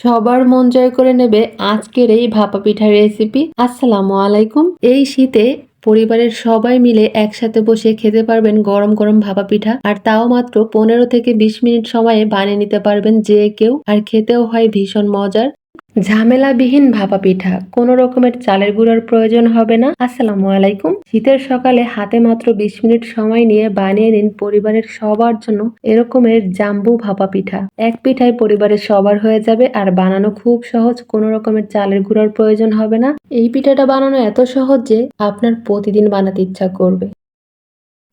সবার মন জয় করে নেবে আজকের এই ভাপা পিঠার রেসিপি আসসালামু আলাইকুম। এই শীতে পরিবারের সবাই মিলে একসাথে বসে খেতে পারবেন গরম গরম ভাপা পিঠা, আর তাও মাত্র পনেরো থেকে বিশ মিনিট সময়ে বানিয়ে নিতে পারবেন যে কেউ, আর খেতেও হয় ভীষণ মজার। ঝামেলাবিহীন ভাপা পিঠা কোনো রকমের চালের গুঁড়ার প্রয়োজন হবে না। আসসালামু আলাইকুম। শীতের সকালে হাতে মাত্র বিশ মিনিট সময় নিয়ে বানিয়ে নিন পরিবারের সবার জন্য এরকমের জাম্বু ভাপা পিঠা এক পিঠায় পরিবারের সবার হয়ে যাবে আর বানানো খুব সহজ। কোনো রকমের চালের গুঁড়ার প্রয়োজন হবে না। এই পিঠাটা বানানো এত সহজ যে আপনার প্রতিদিন বানাতে ইচ্ছা করবে।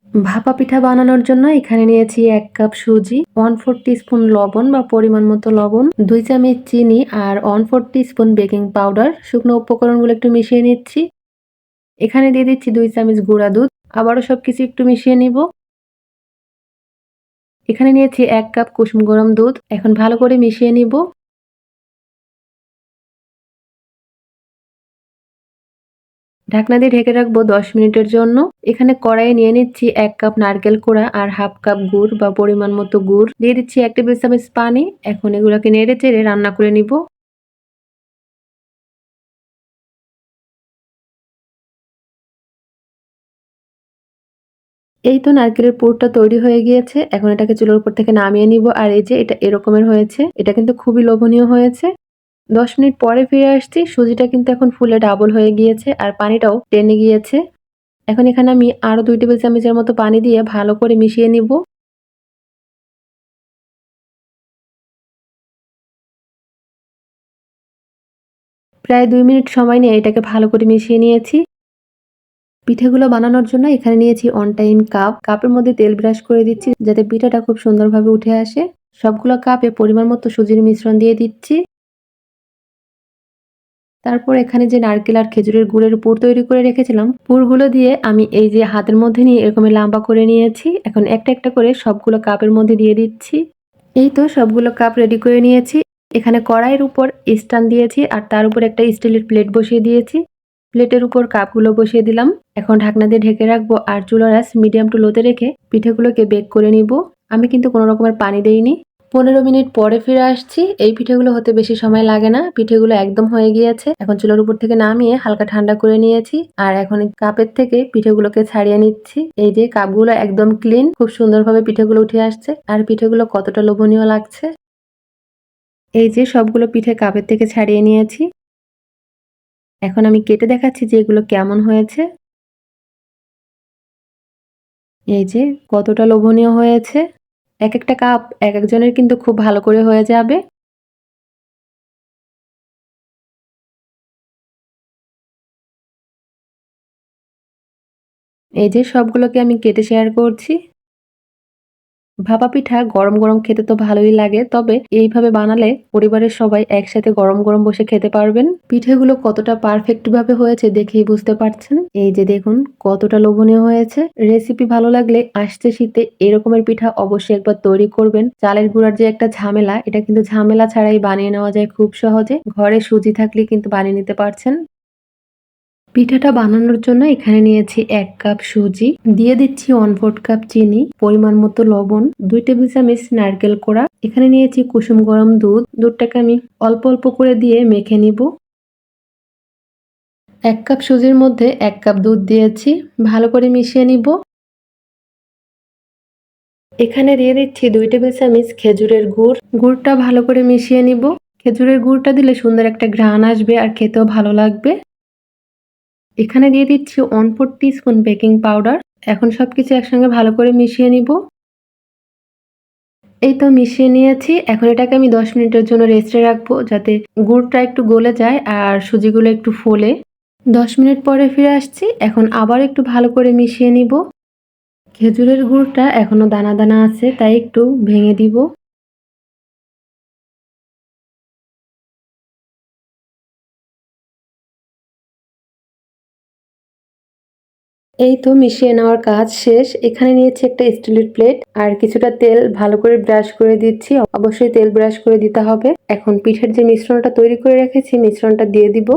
ভাপা পিঠা বানানোর জন্য এখানে নিয়েছি এক কাপ সুজি ওয়ান ফোর স্পুন লবণ বা পরিমাণ মতো লবণ, দুই চামচ চিনি আর one four spoon baking powder শুকনো উপকরণগুলো একটু মিশিয়ে নিচ্ছি। এখানে দিয়ে দিচ্ছি দুই চামচ গুঁড়া দুধ। আবারও সবকিছু একটু মিশিয়ে নিব। এখানে নিয়েছি এক কাপ কুসুম গরম দুধ। এখন ভালো করে মিশিয়ে নিব। ঢাকনা দিয়ে ঢেকে রাখব দশ মিনিটের জন্য। এখানে কড়াইয়ে নিয়ে নিচ্ছি এক কাপ নারকেল কোড়া আর হাফ কাপ গুড় বা পরিমাণ মতো গুড়। দিয়ে দিচ্ছি এক টেবিল চামচ পানি। এখন এগুলোকে নেড়ে চেড়ে রান্না করে নিব। এই তো নারকেলের পুরটা তৈরি হয়ে গিয়েছে। এখন এটাকে চুলোর উপর থেকে নামিয়ে নিব। আর এই যে এটা এরকমের হয়েছে। এটা কিন্তু খুবই লোভনীয় হয়েছে। দশ মিনিট পরে ফিরে আসছি। সুজিটা কিন্তু এখন ফুলে ডাবল হয়ে গিয়েছে আর পানিটাও টেনে গিয়েছে। এখন এখানে আমি আরও দুই টেবিল চামচের মতো পানি দিয়ে ভালো করে মিশিয়ে নিব। প্রায় দুই মিনিট সময় নিয়ে এটাকে ভালো করে মিশিয়ে নিয়েছি। পিঠেগুলো বানানোর জন্য এখানে নিয়েছি অন টাইম কাপ। কাপের মধ্যে তেল ব্রাশ করে দিচ্ছি যাতে পিঠাটা খুব সুন্দরভাবে উঠে আসে। সবগুলো কাপে পরিমাণ মতো সুজির মিশ্রণ দিয়ে দিচ্ছি। তারপর এখানে যে নারকেল আর খেজুরের গুড়ের পুর তৈরি করে রেখেছিলাম, পুরগুলো দিয়ে আমি এই যে হাতের মধ্যে নিয়ে এরকম লাম্বা করে নিয়েছি। এখন একটা একটা করে সবগুলো কাপের মধ্যে দিয়ে দিচ্ছি। এই তো সবগুলো কাপ রেডি করে নিয়েছি। এখানে কড়াইয়ের উপর স্ট্যান্ড দিয়েছি আর তার উপর একটা স্টিলের প্লেট বসিয়ে দিয়েছি। প্লেটের উপর কাপগুলো বসিয়ে দিলাম। এখন ঢাকনা দিয়ে ঢেকে রাখব আর চুলার আস মিডিয়াম টু লোতে রেখে পিঠেগুলোকে বেক করে নিব। আমি কিন্তু কোনো রকমের পানি দেইনি। পনেরো মিনিট পরে ফিরে আসছি। এই পিঠেগুলো হতে বেশি সময় লাগে না। পিঠেগুলো একদম হয়ে গিয়েছে। এখন চুলার উপর থেকে নামিয়ে হালকা ঠান্ডা করে নিয়েছি। আর এখন কাপের থেকে পিঠেগুলোকে ছাড়িয়ে নিচ্ছি। এই যে কাপগুলো একদম ক্লিন, খুব সুন্দরভাবে পিঠেগুলো উঠে আসছে। আর পিঠেগুলো কতটা লোভনীয় লাগছে। এই যে সবগুলো পিঠে কাপের থেকে ছাড়িয়ে নিয়েছি। এখন আমি কেটে দেখাচ্ছি যে এগুলো কেমন হয়েছে। এই যে কতটা লোভনীয় হয়েছে। এক একটা কাপ এক একজনের কিন্তু খুব ভালো করে হয়ে যাবে। এই যে সবগুলোকে আমি কেটে শেয়ার করছি। ভাপা পিঠা গরম গরম খেতে তো ভালোই লাগে, তবে এইভাবে বানালে পরিবারের সবাই একসাথে গরম গরম বসে খেতে পারবেন। পিঠেগুলো কতটা পারফেক্ট ভাবে হয়েছে দেখেই বুঝতে পারছেন? এই যে দেখুন, কতটা লোভনীয় হয়েছে। রেসিপি ভালো লাগলে আসছে শীতে এরকমের পিঠা অবশ্যই একবার তৈরি করবেন। চালের গুঁড়ার যে একটা ঝামেলা, এটা কিন্তু ঝামেলা ছাড়াই বানিয়ে নেওয়া যায় খুব সহজে। ঘরে সুজি থাকলে কিন্তু বানিয়ে নিতে পারছেন। পিঠাটা বানানোর জন্য এখানে নিয়েছি এক কাপ সুজি। দিয়ে দিচ্ছি ওয়ান ফোর্থ কাপ চিনি, পরিমাণ মতো লবণ, দুই টেবিল চামচ নারকেল কোড়া। এখানে নিয়েছি কুসুম গরম দুধ। দুধটাকে আমি অল্প অল্প করে দিয়ে মেখে নিব। এক কাপ সুজির মধ্যে এক কাপ দুধ দিয়েছি। ভালো করে মিশিয়ে নিব। এখানে দিয়ে দিচ্ছি দুই টেবিল চামচ খেজুরের গুড়। গুড়টা ভালো করে মিশিয়ে নিব। খেজুরের গুড়টা দিলে সুন্দর একটা ঘ্রাণ আসবে আর খেতেও ভালো লাগবে। এখানে দিয়ে দিচ্ছি one four spoon baking powder এখন সব কিছু একসঙ্গে ভালো করে মিশিয়ে নিব। এই তো মিশিয়ে নিয়েছি। এখন এটাকে আমি দশ মিনিটের জন্য রেস্টে রাখব যাতে গুড়টা একটু গলে যায় আর সুজিগুলো একটু ফোলে। দশ মিনিট পরে ফিরে আসছি। এখন আবার একটু ভালো করে মিশিয়ে নিব। খেজুরের গুড়টা এখনও দানা দানা আছে, তাই একটু ভেঙে দিব। এই তো মিশিয়ে নেওয়ার কাজ শেষ। এখানে নিয়েছি একটা স্টিলের প্লেট আর কিছুটা তেল। ভালো করে ব্রাশ করে দিচ্ছি। অবশ্যই তেল ব্রাশ করে দিতে হবে। এখন পিঠের যে মিশ্রণটা তৈরি করে রেখেছি, মিশ্রণটা দিয়ে দিব।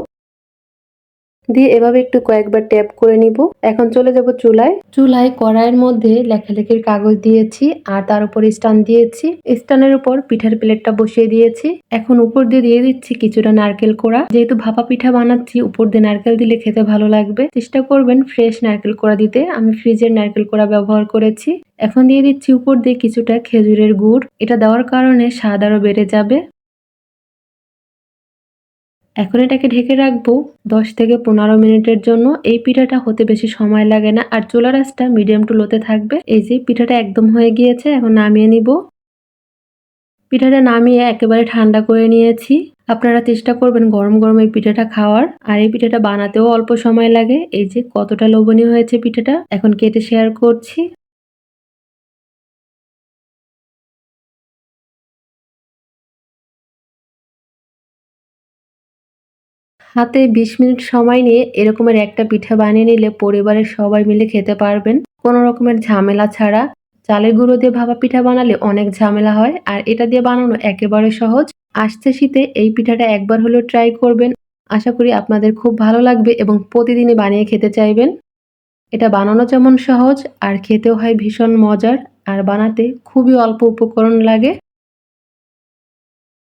দিয়ে এভাবে একটু কয়েকবার ট্যাপ করে নিব। এখন চলে যাব চুলায়। চুলায় কড়াইয়ের মধ্যে লেখালেখির কাগজ দিয়েছি আর তার উপর স্টান দিয়েছি। স্টানের উপর পিঠার প্লেটটা বসিয়ে দিয়েছি। এখন উপর দিয়ে দিয়ে দিচ্ছি কিছুটা নারকেল কোড়া। যেহেতু ভাপা পিঠা বানাচ্ছি, উপর দিয়ে নারকেল দিলে খেতে ভালো লাগবে। চেষ্টা করবেন ফ্রেশ নারকেল কোড়া দিতে। আমি ফ্রিজের নারকেল কোড়া ব্যবহার করেছি। এখন দিয়ে দিচ্ছি উপর দিয়ে কিছুটা খেজুরের গুড়। এটা দেওয়ার কারণে স্বাদ আরও বেড়ে যাবে। এখন এটাকে ঢেকে রাখব দশ থেকে পনেরো মিনিটের জন্য। এই পিঠাটা হতে বেশি সময় লাগে না আর চুলা রাসটা মিডিয়াম টু লোতে থাকবে। এই যে পিঠাটা একদম হয়ে গিয়েছে, এখন নামিয়ে নিব। পিঠাটা নামিয়ে একেবারে ঠান্ডা করে নিয়েছি। আপনারা চেষ্টা করবেন গরম গরম এই পিঠাটা খাওয়ার। আর এই পিঠাটা বানাতেও অল্প সময় লাগে। এই যে কতটা লোভনীয় হয়েছে পিঠাটা, এখন কেটে শেয়ার করছি। হাতে বিশ মিনিট সময় নিয়ে এরকমের একটা পিঠা বানিয়ে নিলে পরিবারের সবাই মিলে খেতে পারবেন। কোনো রকমের ঝামেলা ছাড়া। চালের গুঁড়ো দিয়ে ভাপা পিঠা বানালে অনেক ঝামেলা হয়, আর এটা দিয়ে বানানো একেবারে সহজ। আসছে শীতে এই পিঠাটা একবার হলেও ট্রাই করবেন। আশা করি আপনাদের খুব ভালো লাগবে এবং প্রতিদিনই বানিয়ে খেতে চাইবেন। এটা বানানো যেমন সহজ, আর খেতেও হয় ভীষণ মজার, আর বানাতে খুবই অল্প উপকরণ লাগে।